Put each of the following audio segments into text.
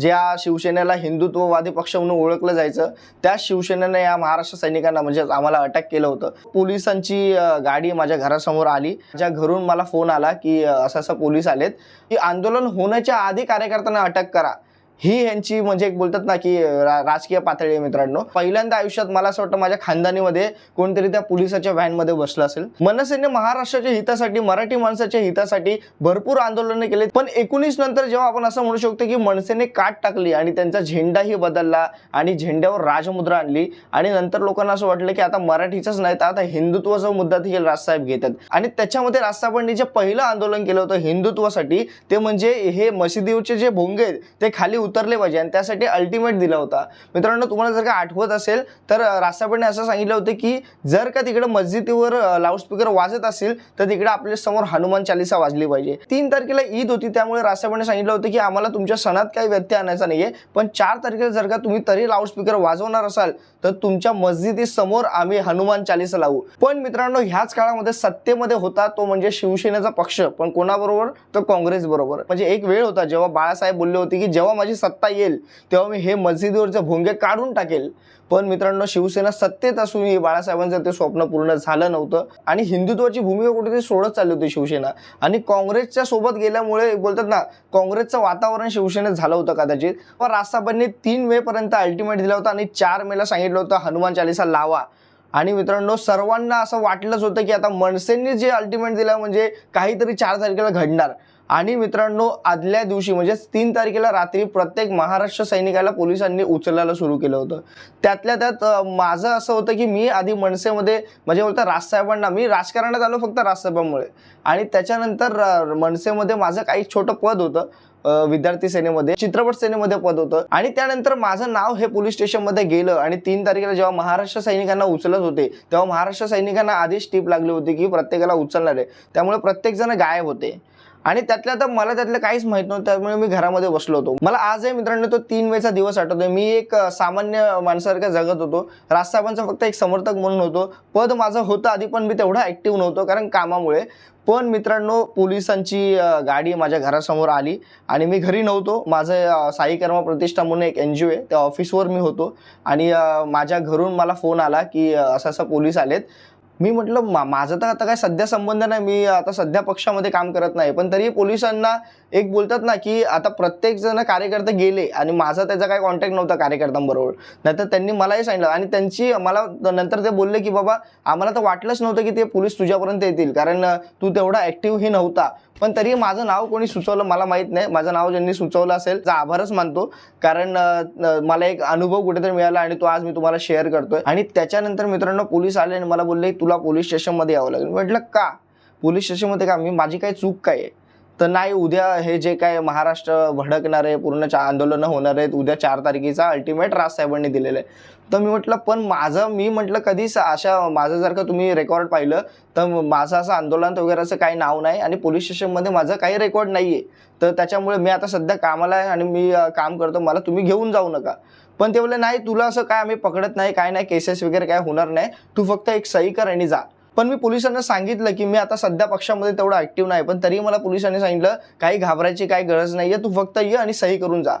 ज्या शिवसेनेला हिंदुत्ववादी पक्ष म्हणून ओळखलं जायचं त्या शिवसेनेने या महाराष्ट्र सैनिकांना म्हणजे आम्हाला अटॅक केलं होतं. पोलिसांची गाडी माझ्या घरासमोर आली. माझ्या घरून मला फोन आला की असं असं पोलीस आलेत. की आंदोलन होण्याच्या आधी कार्यकर्त्यांना अटक करा. ही ह्यांची म्हणजे एक बोलतात ना की रा- राजकीय पातळी आहे मित्रांनो. पहिल्यांदा आयुष्यात मला असं वाटतं माझ्या खानदानीमध्ये कोणतरी त्या पोलिसाच्या व्हॅनमध्ये बसलं असेल. मनसेने महाराष्ट्राच्या हितासाठी मराठी माणसाच्या हितासाठी भरपूर आंदोलनं केले पण एकोणीस नंतर जेव्हा आपण असं म्हणू शकतो की मनसेने काट टाकली आणि त्यांचा झेंडाही बदलला आणि झेंड्यावर राजमुद्रा आणली आणि नंतर लोकांना असं वाटलं की आता मराठीचंच नाही तर आता हिंदुत्वाचा मुद्दा देखील राजसाहेब घेतात आणि त्याच्यामध्ये राजसाहेबांनी जे पहिलं आंदोलन केलं होतं हिंदुत्वासाठी ते म्हणजे हे मशिदीवरचे जे भोंगे आहेत ते खाली उतरले पाहिजे आणि त्यासाठी अल्टिमेट दिला होता. मित्रांनो तुम्हाला जर का आठवत असेल तर अं, असं सांगितलं होतं की जर का तिकडे मस्जिदीवर लाऊडस्पीकर वाजत असेल तर तिकडे आपल्यासमोर हनुमान चालिसा वाजली पाहिजे. तीन तारखेला ईद होती त्यामुळे राजसाहेबांनी सांगितलं होतं की आम्हाला तुमच्या सणात काही व्यत्यय आणायचा नाहीये. पण चार तारखेला जर का तुम्ही तरी लाऊडस्पीकर वाजवणार असाल तर तुमच्या मस्जिदीसमोर आम्ही हनुमान चालिसा लावू. पण मित्रांनो ह्याच काळामध्ये सत्तेमध्ये होता तो म्हणजे शिवसेनेचा पक्ष. पण कोणाबरोबर? तर काँग्रेस बरोबर म्हणजे एक वेळ होता जेव्हा बाळासाहेब बोलले होते की जेव्हा माझी सत्ता येईल तेव्हा मी हे मस्जिदीवरचे भोंगे काढून टाकेल. पण मित्रांनो शिवसेना सत्तेत असूनही बाळासाहेबांचं ते स्वप्न पूर्ण झालं नव्हतं. आणि हिंदुत्वाची भूमिका कुठेतरी सोडत चालली होती शिवसेना. आणि काँग्रेसच्या सोबत गेल्यामुळे बोलतात ना काँग्रेसचं वातावरण शिवसेनेत झालं होतं कदाचित. पण रासाबांनी तीन मे पर्यंत अल्टिमेट दिला होता आणि चार मेला सांगितलं होतं हनुमान चालिसा लावा. आणि मित्रांनो सर्वांना असं वाटलंच होतं की आता मनसेंनी जे अल्टिमेट दिलं म्हणजे काहीतरी चार तारखेला घडणार. आणि मित्रांनो आदल्या दिवशी म्हणजे तीन तारखेला रात्री प्रत्येक महाराष्ट्र सैनिकाला पोलिसांनी उचलायला सुरू केलं होतं. त्यातल्या त्यात माझं असं होतं की मी आधी मनसेमध्ये म्हणजे बोलता राजसाहेबांना मी राजकारणात आलो फक्त राजसाहेबांमुळे. आणि त्याच्यानंतर मनसेमध्ये माझं काही छोटं पद होतं विद्यार्थी सेनेमध्ये चित्रपट सेनेमध्ये पद होतं. आणि त्यानंतर माझं नाव हे पोलीस स्टेशनमध्ये गेलं आणि तीन तारखेला जेव्हा महाराष्ट्र सैनिकांना उचलत होते तेव्हा महाराष्ट्र सैनिकांना आधीच टीप लागली होती की प्रत्येकाला उचलणार आहे. त्यामुळे प्रत्येकजण गायब होते. आणि त्यातल्या तर मला त्यातलं काहीच माहीत नव्हतं त्यामुळे मी घरामध्ये बसलो होतो. मला आजही मित्रांनो तो तीन वेळचा दिवस आठवतोय. मी एक सामान्य माणसासारखं जगत होतो. राजसाहेबांचा फक्त एक समर्थक म्हणून होतो. पद माझं होतं आधी पण मी तेवढा ॲक्टिव्ह नव्हतो कारण कामामुळे. पण मित्रांनो पोलिसांची गाडी माझ्या घरासमोर आली आणि मी घरी नव्हतो. माझं साई कर्मा प्रतिष्ठा म्हणून एक एन जी ओ आहे. त्या ऑफिसवर मी होतो. आणि माझ्या घरून मला फोन आला की असं असं पोलीस आलेत. मी म्हटलं मा माझं तर आता काय सध्या संबंध नाही. मी आता सध्या पक्षामध्ये काम करत नाही. पण तरी पोलिसांना एक बोलतात ना की आता प्रत्येक जण कार्यकर्ते गेले आणि माझा त्याचा काही कॉन्टॅक्ट नव्हता कार्यकर्त्यांबरोबर. नाहीतर त्यांनी मलाही सांगितलं आणि त्यांची मला नंतर ते बोलले की बाबा आम्हाला तर वाटलंच नव्हतं की ते पोलीस तुझ्यापर्यंत येतील. कारण तू तेवढा ॲक्टिव्हही नव्हता. पण तरी माझं नाव कोणी सुचवलं मला माहीत नाही. माझं नाव ज्यांनी सुचवलं असेल तर आभारच मानतो. कारण मला एक अनुभव कुठेतरी मिळाला आणि तो आज मी तुम्हाला शेअर करतोय. आणि त्याच्यानंतर मित्रांनो पोलीस आले आणि मला बोलले तुला पोलीस स्टेशनमध्ये यावं लागेल. म्हटलं का? पोलीस स्टेशनमध्ये का? मी माझी काय चूक काय आहे? तर नाही उद्या हे जे काय महाराष्ट्र भडकणार आहे पूर्ण चा आंदोलनं होणार आहेत उद्या चार तारखेचा अल्टिमेट राजसाहेबांनी दिलेलं आहे. तर मी म्हटलं पण माझं मी म्हटलं कधीच अशा माझं जर का तुम्ही रेकॉर्ड पाहिलं तर माझं असं आंदोलन वगैरे असं काही नाव नाही आणि पोलीस स्टेशनमध्ये माझं काही रेकॉर्ड नाही आहे तर त्याच्यामुळे मी आता सध्या कामाला आहे आणि मी काम करतो मला तुम्ही घेऊन जाऊ नका. पण ते बोलले नाही तुला असं काय आम्ही पकडत नाही काय नाही केसेस वगैरे काय होणार नाही. तू फक्त एक सही कर आणि जा. पण मी पोलिसांना सांगितलं की मी आता सध्या पक्षामध्ये तेवढं ॲक्टिव्ह नाही पण तरी मला पोलिसांनी सांगितलं काही घाबरायची काही गरज नाही आहे तू फक्त ये आणि सही करून जा.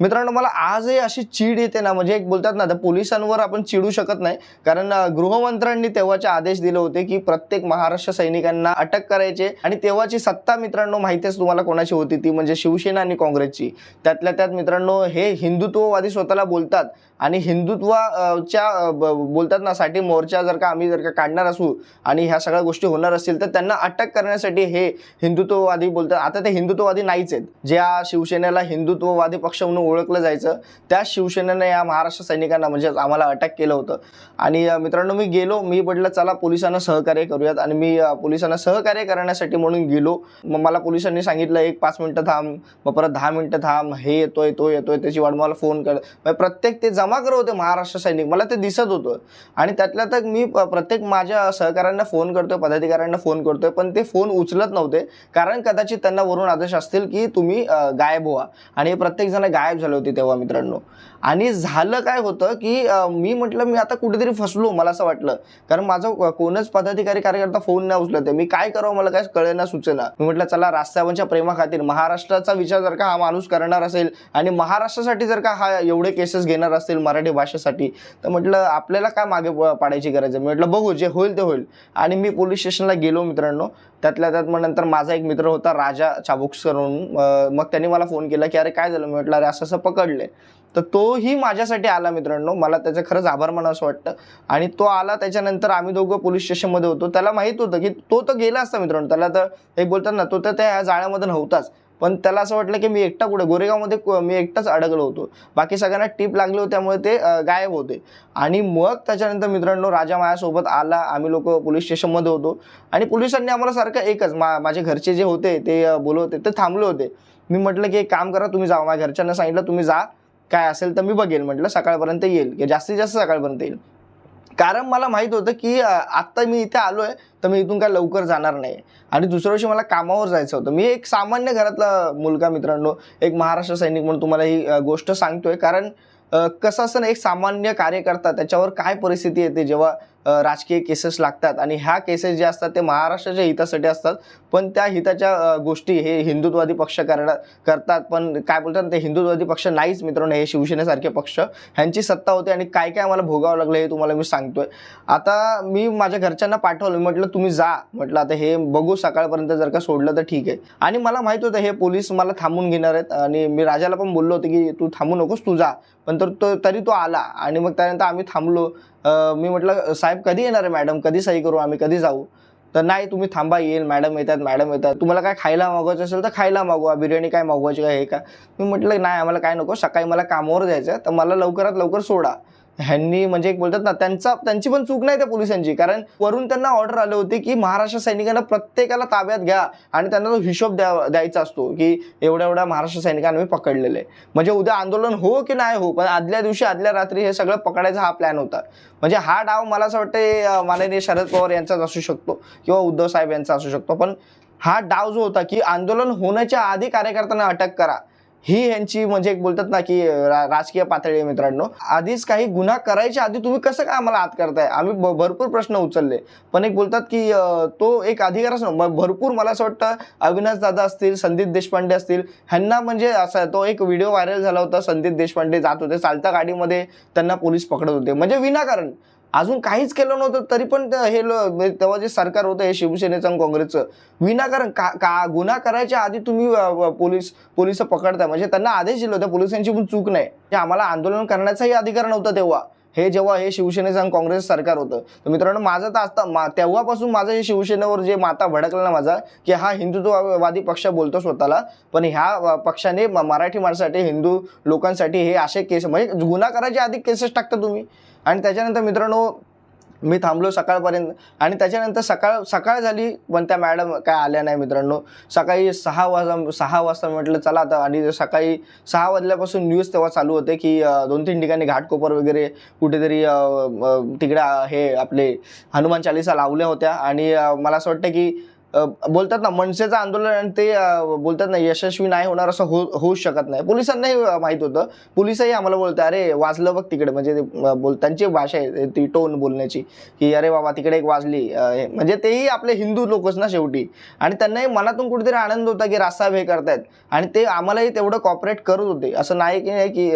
मित्रांनो मला आजही अशी चीड येते ना म्हणजे एक बोलतात ना तर पोलिसांवर आपण चिडू शकत नाही. कारण गृहमंत्र्यांनी तेव्हाचे आदेश दिले होते की प्रत्येक महाराष्ट्र सैनिकांना अटक करायचे आणि तेव्हाची सत्ता मित्रांनो माहितीच तुम्हाला कोणाची होती ती म्हणजे शिवसेना आणि काँग्रेसची. त्यातल्या त्यात मित्रांनो हे हिंदुत्ववादी स्वतःला बोलतात आणि हिंदुत्वाच्या बोलतात ना साठी मोर्चा जर का आम्ही जर का काढणार असू आणि ह्या सगळ्या गोष्टी होणार असतील तर त्यांना अटक करण्यासाठी हे हिंदुत्ववादी बोलतात. आता ते हिंदुत्ववादी नाहीच आहेत. ज्या शिवसेनेला हिंदुत्ववादी पक्ष म्हणून ओळखलं जायचं त्या शिवसेनेने या महाराष्ट्र सैनिकांना म्हणजे आम्हाला अटक केलं होतं. आणि मित्रांनो मी गेलो मी म्हटलं चला पोलिसांना सहकार्य करूयात. आणि मी पोलिसांना सहकार्य करण्यासाठी म्हणून गेलो. मग मला पोलिसांनी सांगितलं एक पाच मिनटं थांब मग परत दहा मिनटं थांब हे येतोय तो येतोय त्याची वाट मला फोन कर. म्हणजे प्रत्येक ते जमा करत होते महाराष्ट्र सैनिक. मला ते दिसत होतं. आणि त्यातल्या तर मी प्रत्येक माझ्या सहकाऱ्यांना फोन करतोय पदाधिकाऱ्यांना फोन करतोय पण ते फोन उचलत नव्हते. कारण कदाचित त्यांना वरून आदेश असतील की तुम्ही गायब व्हा. आणि हे प्रत्येक जण गायब झाले होते तेव्हा मित्रांनो. आणि झालं काय होतं की मी म्हटलं मी आता कुठेतरी फसलो मला असं वाटलं. कारण माझं कोणच पदाधिकारी कार्यकर्ता फोन नाही उचलत आहे. मी काय करावं मला काय कळेना सुचेना. मी म्हटलं चला रास्त्यावरच्या प्रेमाखातीर महाराष्ट्राचा विचार जर का हा माणूस करणार असेल आणि महाराष्ट्रासाठी जर का हा एवढे केसेस घेणार असेल मराठी भाषेसाठी तर म्हटलं आपल्याला काय मागे पाडायची गरज आहे? मी म्हटलं बघू जे होईल ते होईल. आणि मी पोलीस स्टेशनला गेलो मित्रांनो. त्यातल्या त्यात मग नंतर माझा एक मित्र होता राजा चाबुक्सकर म्हणून. मग त्यांनी मला फोन केला की अरे काय झालं? मी म्हटलं अरे असं असं पकडले. तर तोही माझ्यासाठी आला मित्रांनो. मला त्याचं खरंच आभार म्हणा असं वाटतं. आणि तो आला त्याच्यानंतर आम्ही दोघं पोलीस स्टेशनमध्ये होतो. त्याला माहीत होतं की तो तर गेला असता मित्रांनो. त्याला तर हे बोलतात ना तो तर त्या जाळ्यामध्ये नव्हताच. पण त्याला असं वाटलं की मी एकटा कुठे? गोरेगावमध्ये मी एकटाच अडकलो होतो. बाकी सगळ्यांना टीप लागली होती त्यामुळे ते गायब होते. आणि मग त्याच्यानंतर मित्रांनो राजा माझ्यासोबत आला. आम्ही लोक पोलीस स्टेशनमध्ये होतो. आणि पोलिसांनी आम्हाला सारखं एकच मा माझे घरचे जे होते ते बोलवते. ते थांबले होते. मी म्हटलं की एक काम करा तुम्ही जा माझ्या घरच्यांना सांगितलं तुम्ही जा. काय असेल तर मी बघेल. म्हटलं सकाळपर्यंत येईल. की जास्तीत जास्त सकाळपर्यंत येईल. कारण मला माहीत होतं की आत्ता मी इथे आलो आहे तर मी इथून काय लवकर जाणार नाही आणि दुसऱ्या दिवशी मला कामावर जायचं होतं. मी एक सामान्य घरातला मुलगा मित्रांनो एक महाराष्ट्र सैनिक म्हणून तुम्हाला ही गोष्ट सांगतोय. कारण कसं असं एक सामान्य कार्यकर्ता त्याच्यावर काय परिस्थिती येते जेव्हा राजकीय केसेस लागतात. आणि ह्या केसेस जे असतात ते महाराष्ट्राच्या हितासाठी असतात. पण त्या हिताच्या गोष्टी हे हिंदुत्ववादी पक्ष करणार करतात. पण काय बोलतात ते हिंदुत्ववादी पक्ष नाहीच मित्रांनो हे शिवसेनेसारखे पक्ष. ह्यांची सत्ता होती आणि काय काय मला भोगावं लागलं हे तुम्हाला मी सांगतोय. आता मी माझ्या घरच्यांना पाठवलं. म्हटलं तुम्ही जा. म्हटलं आता हे बघू सकाळपर्यंत जर का सोडलं तर ठीक आहे. आणि मला माहीत होतं हे पोलीस मला थांबून घेणार आहेत. आणि मी राजाला पण बोललो होतो की तू थांबू नकोस तू जा. पण तर तो तरी तो आला. आणि मग त्यानंतर आम्ही थांबलो. मी म्हटलं साहेब कधी येणार आहे मॅडम? कधी सही करू आम्ही? कधी जाऊ? तर नाही तुम्ही थांबा येईल. मॅडम येतात मॅडम येतात. तुम्हाला काय खायला मागवायचं असेल तर खायला मागवा. बिर्याणी काय मागवायची काय हे का मी म्हटलं नाही आम्हाला काय नको. सकाळी मला कामावर जायचं आहे तर मला लवकरात लवकर सोडा. ह्यांनी म्हणजे एक बोलतात ना त्यांचा त्यांची पण चूक नाही त्या पोलिसांची. कारण वरून त्यांना ऑर्डर आले होते की महाराष्ट्र सैनिकांना प्रत्येकाला ताब्यात घ्या आणि त्यांना तो हिशोब द्या द्यायचा असतो की एवढ्या एवढ्या महाराष्ट्र सैनिकांना मी पकडलेले आहे. म्हणजे उद्या आंदोलन हो की नाही हो पण आदल्या दिवशी आदल्या रात्री हे सगळं पकडायचा हा प्लॅन होता. म्हणजे हा डाव मला असं वाटतं माननीय शरद पवार यांचाच असू शकतो किंवा उद्धव साहेब यांचा असू शकतो. पण हा डाव जो होता की आंदोलन होण्याच्या आधी कार्यकर्त्यांना अटक करा. ही ह्यांची म्हणजे एक बोलतात ना की रा- राजकीय पातळी मित्रांनो. आधीच काही गुन्हा करायच्या आधी तुम्ही कसं काय आम्हाला आत करताय? आम्ही भरपूर प्रश्न उचलले. पण एक बोलतात की तो एक अधिकारच न- भरपूर मला असं वाटतं अविनाश दादा असतील संदीप देशपांडे असतील ह्यांना म्हणजे असा तो एक व्हिडिओ व्हायरल झाला होता संदीप देशपांडे जात होते चालत्या गाडीमध्ये त्यांना पोलीस पकडत होते. म्हणजे विनाकारण. अजून काहीच केलं नव्हतं तरी पण हे लो- म्हणजे तेव्हा जे सरकार होतं हे शिवसेनेचं आणि काँग्रेसचं विनाकारण का का गुन्हा करायच्या आधी तुम्ही पोलीस पोलीस पकडताय. म्हणजे त्यांना आदेश दिले होते पोलिसांची पण चूक नाही. की आम्हाला आंदोलन करण्याचाही अधिकार नव्हता तेव्हा. हे जेव्हा हे शिवसेनेचं आणि काँग्रेस सरकार होतं. तर मित्रांनो माझं तर आता मा तेव्हापासून माझं हे शिवसेनेवर जे माता भडकलं ना माझा की हा हिंदुत्ववादी पक्ष बोलतो स्वतःला पण ह्या पक्षाने म- मराठी माणसासाठी हिंदू लोकांसाठी हे असे केस म्हणजे गुन्हा करायचे आधी केसेस टाकता तुम्ही. आणि त्याच्यानंतर मित्रांनो मी थांबलो सकाळपर्यंत. आणि त्याच्यानंतर सकाळ सकाळ झाली पण त्या मॅडम काय आल्या नाही मित्रांनो. सकाळी सहा वाजता सहा वाजता म्हटलं चला आता. आणि सकाळी सहा वाजल्यापासून न्यूज तेव्हा चालू होते की दोन तीन ठिकाणी घाटकोपर वगैरे कुठेतरी तिकडे हे आपले हनुमान चालिसा लावल्या होत्या. आणि मला असं वाटतं की बोलतात ना मनसेचं आंदोलन आणि ते बोलतात ना यशस्वी नाही होणार असं हो होऊ शकत नाही. पोलिसांनाही माहीत होतं. पोलिसही आम्हाला बोलतं अरे वाजलं बघ तिकडे. म्हणजे बोल त्यांची भाषा आहे ती टोन बोलण्याची की अरे बाबा तिकडे एक वाजली. म्हणजे तेही आपले हिंदू लोकच ना शेवटी. आणि त्यांनाही मनातून कुठेतरी आनंद होता की राजसाहेब हे करतायत. आणि ते आम्हालाही तेवढं कॉपरेट करत होते. असं नाही की नाही की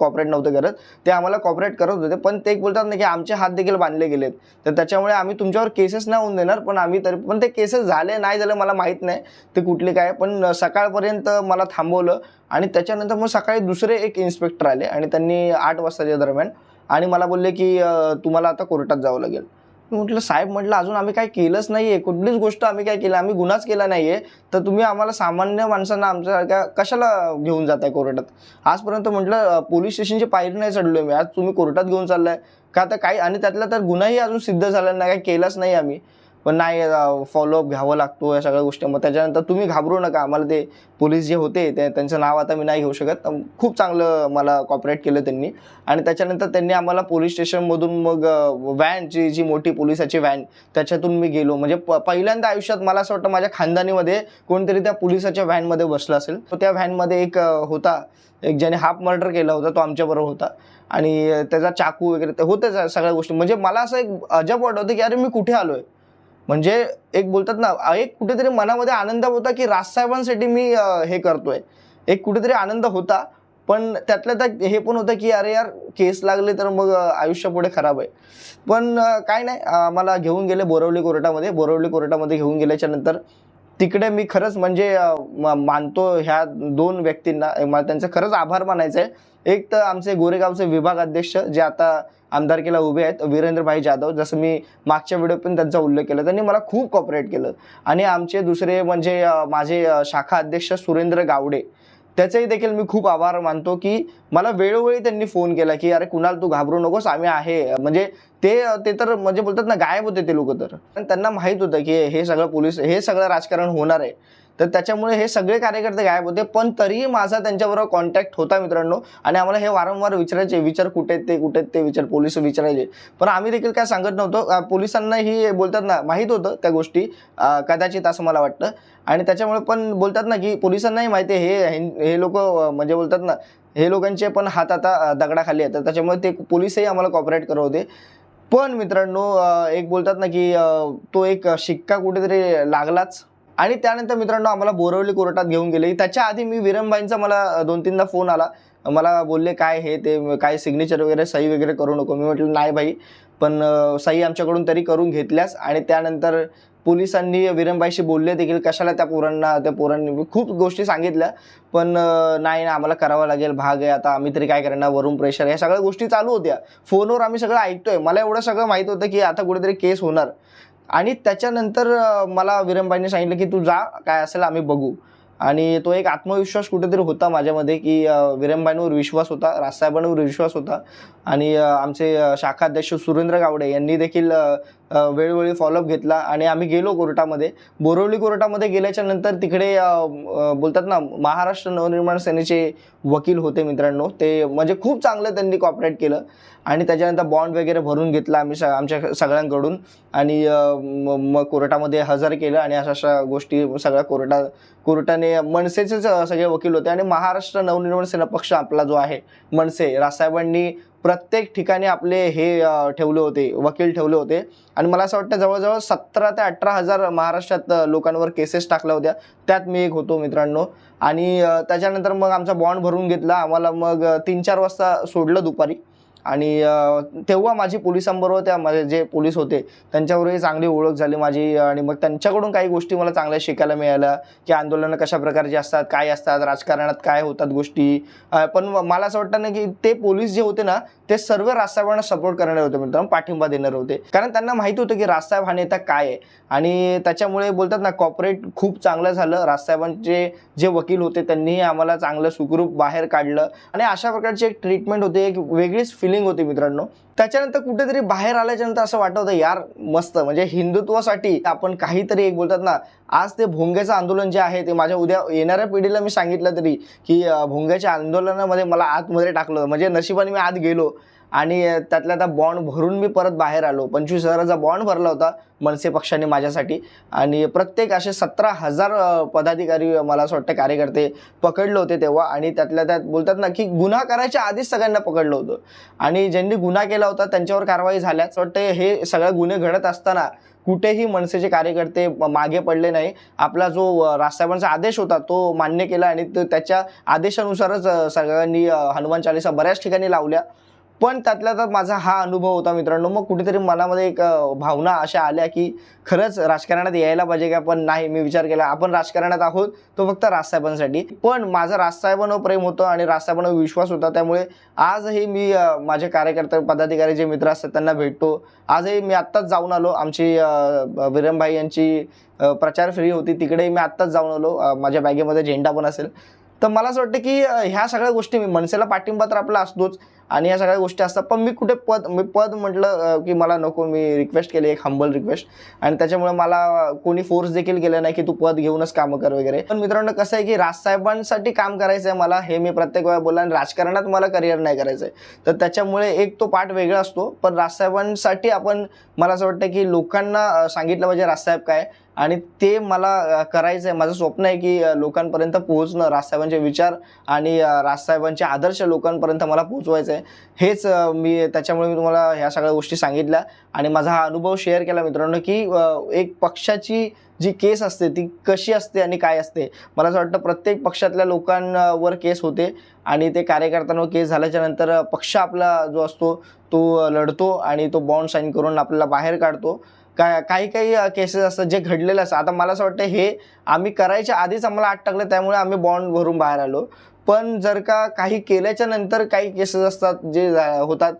कॉपरेट नव्हतं करत. ते आम्हाला कॉपरेट करत होते. पण ते एक बोलतात ना की आमचे हात देखील बांधले गेलेत. तर त्याच्यामुळे आम्ही तुमच्यावर केसेस नाही होऊन देणार पण आम्ही तरी पण ते केसेस झाले नाही झालं मला माहीत नाही. ते कुठले काय पण सकाळपर्यंत मला थांबवलं आणि त्याच्यानंतर मग सकाळी दुसरे एक इन्स्पेक्टर आले आणि त्यांनी आठ वाजताच्या दरम्यान आणि मला बोलले की तुम्हाला आता कोर्टात जावं लागेल. म्हटलं साहेब म्हटलं अजून आम्ही काय केलंच नाही आहे कुठलीच गोष्ट आम्ही काय केलं आम्ही गुन्हाच केला नाही आहे तर तुम्ही आम्हाला सामान्य माणसांना आमच्यासारख्या कशाला घेऊन जाताय कोर्टात? आजपर्यंत म्हटलं पोलीस स्टेशनची पायरी नाही चढलोय मी. आज तुम्ही कोर्टात घेऊन चाललाय. का तर काही आणि त्यातला तर गुन्हाही अजून सिद्ध झाला नाही काय केलाच नाही आम्ही. पण नाही फॉलोअप घ्यावं लागतो या सगळ्या गोष्टी. मग त्याच्यानंतर तुम्ही घाबरू नका. आम्हाला ते पोलीस जे होते ते त्यांचं नाव आता मी नाही घेऊ शकत. खूप चांगलं मला कॉपरेट केलं त्यांनी. आणि त्याच्यानंतर त्यांनी आम्हाला पोलीस स्टेशनमधून मग व्हॅनची जी मोठी पोलिसाची व्हॅन त्याच्यातून मी गेलो. म्हणजे प- पहिल्यांदा आयुष्यात मला असं वाटतं माझ्या खानदानीमध्ये कोणतरी त्या पोलिसाच्या व्हॅनमध्ये बसला असेल. तर त्या व्हॅनमध्ये एक होता. एक ज्याने हाफ मर्डर केला होता तो आमच्याबरोबर होता. आणि त्याचा चाकू वगैरे ते होतेच सगळ्या गोष्टी. म्हणजे मला असं एक अजब वाटत होतं की अरे मी कुठे आलो आहे म्हणजे एक बोलतात ना एक कुठेतरी मनामध्ये आनंद होता की राजसाहेबांसाठी मी हे करतोय. एक कुठेतरी आनंद होता पण त्यातल्या त्यात हे पण होतं की अरे यार केस लागले तर मग आयुष्य पुढे खराब आहे. पण काय नाही मला घेऊन गेले बोरवली कोर्टामध्ये. बोरवली कोर्टामध्ये घेऊन गेल्याच्यानंतर तिकडे मी खरंच म्हणजे मानतो ह्या दोन व्यक्तींना मला त्यांचं खरंच आभार मानायचं आहे. एक तर आमचे गोरेगावचे विभाग अध्यक्ष जे आता आमदारकीला उभे आहेत वीरेंद्रभाई जाधव जसं मी मागच्या व्हिडिओ पण त्यांचा उल्लेख केला त्यांनी मला खूप कॉपरेट केलं. आणि आमचे दुसरे म्हणजे माझे शाखा अध्यक्ष सुरेंद्र गावडे त्याचेही देखील मी खूप आभार मानतो की मला वेळोवेळी त्यांनी फोन केला की अरे कुणाल तू घाबरू नकोस आम्ही आहे. म्हणजे ते ते तर म्हणजे बोलतात ना गायब होते ते लोक तर. पण त्यांना माहीत होतं की हे सगळं पोलीस हे सगळं राजकारण होणार आहे. तर त्याच्यामुळे हे सगळे कार्यकर्ते गायब होते. पण तरीही माझा त्यांच्याबरोबर कॉन्टॅक्ट होता मित्रांनो. आणि आम्हाला हे वारंवार विचारायचे विचार कुठे आहेत ते कुठे आहेत ते विचार पोलीस विचारायचे. पण आम्ही देखील काय सांगत नव्हतो. पोलिसांनाही बोलतात ना माहीत होतं त्या गोष्टी. कदाचित असं मला वाटतं. आणि त्याच्यामुळे पण बोलतात ना की पोलिसांनाही माहिती आहे हे हे लोक म्हणजे बोलतात ना हे लोकांचे पण हात आता दगडाखाली आहेत. तर त्याच्यामुळे ते पोलीसही आम्हाला कॉपरेट करत होते. पण मित्रांनो एक बोलतात ना की तो एक शिक्का कुठेतरी लागलाच. आणि त्यानंतर मित्रांनो आम्हाला बोरवली कोर्टात घेऊन गेले. त्याच्या आधी मी विरमबाईंचा मला दोन तीनदा फोन आला. मला बोलले काय हे ते काय सिग्नेचर वगैरे सही वगैरे करू नको. मी म्हटलं नाही भाई पण सही आमच्याकडून तरी करून घेतल्यास. आणि त्यानंतर पोलिसांनी विरमबाईशी बोलले देखील कशाला त्या पोरांना त्या पोरांनी खूप गोष्टी सांगितल्या. पण नाही ना आम्हाला करावं लागेल भाग आहे आता आम्ही तरी काय करणार वरून प्रेशर या सगळ्या गोष्टी चालू होत्या. फोनवर आम्ही सगळं ऐकतोय. मला एवढं सगळं माहीत होतं की आता कुठेतरी केस होणार. आणि त्याच्यानंतर मला विरमबाईंनी सांगितलं की तू जा काय असेल आम्ही बघू. आणि तो एक आत्मविश्वास कुठेतरी होता माझ्यामध्ये की विरमबाईंवर विश्वास होता राजसाहेबांवर विश्वास होता. आणि आमचे शाखाध्यक्ष शाखा अध्यक्ष सुरेंद्र गावडे यांनी देखील वेळोवेळी फॉलोअप घेतला आणि आम्ही गेलो कोर्टामध्ये. बोरवली कोर्टामध्ये गेल्याच्यानंतर तिकडे बोलतात ना महाराष्ट्र नवनिर्माण सेनेचे वकील होते मित्रांनो. ते म्हणजे खूप चांगलं त्यांनी कॉपरेट केलं आणि त्याच्यानंतर बॉन्ड वगैरे भरून घेतला आम्ही स आमच्या सगळ्यांकडून. आणि मग कोर्टामध्ये हजर केलं आणि अशा अशा गोष्टी सगळ्या कोर्टा कोर्टाने मनसेचेच सगळे वकील होते. आणि महाराष्ट्र नवनिर्माण सेना पक्ष आपला जो आहे मनसे रासाहेबांनी प्रत्येक ठिकाणी आपले हे ठेवले होते वकील ठेवले होते. आणि मला असं वाटतं जवळजवळ सतरा ते अठरा हजार महाराष्ट्रात लोकांवर केसेस टाकल्या होत्या. त्यात मी एक होतो मित्रांनो. आणि त्याच्यानंतर मग आमचा बॉन्ड भरून घेतला. आम्हाला मग तीन चार वाजता सोडलं दुपारी. आणि तेव्हा माझी पोलिसांबरोबर त्या माझे जे पोलीस होते त्यांच्यावरही चांगली ओळख झाली माझी. आणि मग त्यांच्याकडून काही गोष्टी मला चांगल्या शिकायला मिळाल्या की आंदोलनं कशा प्रकारची असतात काय असतात राजकारणात काय होतात गोष्टी. पण मला असं वाटतं ना की ते पोलीस जे होते ना ते सर्व राजसाहेबांना सपोर्ट करणारे होते मित्रांनो पाठिंबा देणारे होते. कारण त्यांना माहिती होतं की राजसाहेब हा नेता काय आहे. आणि त्याच्यामुळे बोलतात ना कॉपरेट खूप चांगलं झालं. राजसाहेबांचे जे वकील होते त्यांनीही आम्हाला चांगलं सुखरूप बाहेर काढलं. आणि अशा प्रकारची एक ट्रीटमेंट होते एक वेगळीच फिलिंग होती मित्रांनो. त्याच्यानंतर कुठेतरी बाहेर आल्याच्यानंतर असं वाटत होतं यार मस्त. म्हणजे हिंदुत्वासाठी आपण काहीतरी एक बोलतात ना आज ते भोंग्याचं आंदोलन जे आहे ते माझ्या उद्या येणाऱ्या पिढीला मी सांगितलं तरी की भोंग्याच्या आंदोलनामध्ये मला आतमध्ये टाकलं. म्हणजे नशिबाने मी आत गेलो. आणि त्यातल्या त्या बॉन्ड भरून मी परत बाहेर आलो. पंचवीस हजाराचा बॉन्ड भरला होता मनसे पक्षाने माझ्यासाठी. आणि प्रत्येक असे सतरा हजार पदाधिकारी मला असं वाटतं कार्यकर्ते पकडले होते तेव्हा. आणि त्यातल्या त्यात बोलतात ना की गुन्हा करायच्या आधीच सगळ्यांना पकडलं होतं. आणि ज्यांनी गुन्हा केला होता त्यांच्यावर कारवाई झाल्या असं वाटतं हे सगळे गुन्हे घडत असताना कुठेही मनसेचे कार्यकर्ते मागे पडले नाही. आपला जो राजसाहेबांचा आदेश होता तो मान्य केला आणि तो त्याच्या आदेशानुसारच सगळ्यांनी हनुमान चालिसा बऱ्याच ठिकाणी लावल्या. पण त्यातल्या त्यात माझा हा अनुभव होता मित्रांनो. मग कुठेतरी मनामध्ये एक भावना अशा आल्या की खरंच राजकारणात यायला पाहिजे का? पण नाही मी विचार केला. आपण राजकारणात आहोत तो फक्त राजसाहेबांसाठी. पण माझं राजसाहेबांवर प्रेम होतं आणि राजसाहेबांवर विश्वास होता. त्यामुळे आजही मी माझे कार्यकर्ते पदाधिकारी जे मित्र असतात त्यांना भेटतो. आजही मी आत्ताच जाऊन आलो. आमची विरमभाई यांची प्रचार फेरी होती. तिकडेही मी आत्ताच जाऊन आलो. माझ्या बॅगेमध्ये झेंडा पण असेल. तर मला असं वाटतं की ह्या सगळ्या गोष्टी मी मनसेला पाठिंबा तर आपला असतोच. आणि या सगळ्या गोष्टी असतात. पण मी कुठे पद मी पद म्हटलं की मला नको मी रिक्वेस्ट केली एक हंबल रिक्वेस्ट आणि त्याच्यामुळे मला कोणी फोर्स देखील केलं नाही की तू पद घेऊनच कामं कर वगैरे. पण मित्रांनो कसं आहे की राजसाहेबांसाठी काम करायचं आहे मला हे मी प्रत्येक वेळा बोलला आणि राजकारणात मला करिअर नाही करायचं आहे तर त्याच्यामुळे एक तो पाठ वेगळा असतो. पण राजसाहेबांसाठी आपण मला असं वाटतं की लोकांना सांगितलं पाहिजे राजसाहेब काय. आणि ते मला करायचं आहे माझं स्वप्न आहे की लोकांपर्यंत पोहोचणं राजसाहेबांचे विचार आणि राजसाहेबांचे आदर्श लोकांपर्यंत मला पोहोचवायचं आहे हेच मी त्याच्यामुळे मी तुम्हाला ह्या सगळ्या गोष्टी सांगितल्या. आणि माझा हा अनुभव शेअर केला मित्रांनो की एक पक्षाची जी केस असते ती कशी असते आणि काय असते? मला असं वाटतं प्रत्येक पक्षातल्या लोकांवर केस होते आणि ते कार्यकर्त्यांवर केस झाल्याच्यानंतर पक्ष आपला जो असतो तो लढतो आणि तो बॉन्ड साईन करून आपल्याला बाहेर काढतो. काय काही काही केसेस असतात जे घडलेले असतात. आता मला असं वाटतं हे आम्ही करायच्या आधीच आम्हाला आठ टाकलं त्यामुळे आम्ही बॉन्ड भरून बाहेर आलो. पण जर का काही केल्याच्यानंतर काही केसेस असतात जे होतात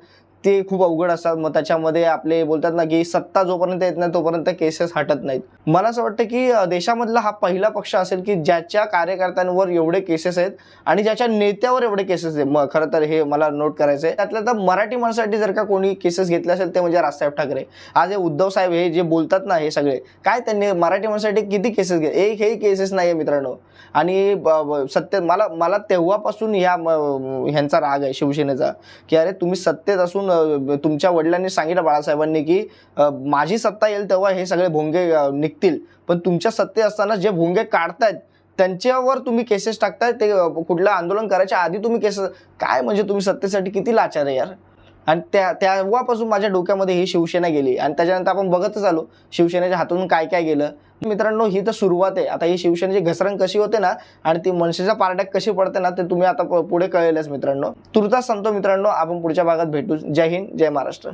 ते खूप अवघड असतात. मग त्याच्यामध्ये आपले बोलतात ना की सत्ता जोपर्यंत येत नाही तोपर्यंत केसेस हटत नाहीत. मला असं वाटतं की देशामधला हा पहिला पक्ष असेल की ज्याच्या कार्यकर्त्यांवर एवढे केसेस आहेत आणि ज्याच्या नेत्यावर एवढे केसेस आहेत. मग खरं तर हे मला नोट करायचं आहे त्यातल्या तर मराठी माणसासाठी जर का कोणी केसेस घेतले असेल ते म्हणजे राजसाहेब ठाकरे. आज हे उद्धव साहेब हे जे बोलतात ना हे सगळे काय त्यांनी मराठी माणसासाठी किती केसेस घे एक हे केसेस नाही आहे मित्रांनो. आणि ब- सत्य मला मला तेव्हापासून ह्या म- ह्यांचा राग आहे शिवसेनेचा. की अरे तुम्ही सत्तेत असून तुमच्या वडिलांनी सांगितलं बाळासाहेबांनी की माझी सत्ता येईल तेव्हा हे सगळे भोंगे निघतील. पण तुमच्या सत्ते असताना जे भोंगे काढतायत त्यांच्यावर तुम्ही केसेस टाकताय ते कुठलं आंदोलन करायच्या आधी तुम्ही केसेस काय म्हणजे तुम्ही सत्तेसाठी किती लाचार आहे यार? आणि त्या तेव्हापासून माझ्या डोक्यामध्ये ही शिवसेना गेली. आणि त्याच्यानंतर आपण बघतच आलो शिवसेनेच्या हातून काय काय गेलं. मित्रांनो ही तर सुरुवात आहे. आता ही शिवसेनेची घसरण कशी होते ना आणि ती मनसेचा पारड्यात कशी पडते ना ते तुम्ही आता प- पुढे कळेलच मित्रांनो. तुर्तास सांगतो मित्रांनो आपण पुढच्या भागात भेटू. जय हिंद जय महाराष्ट्र.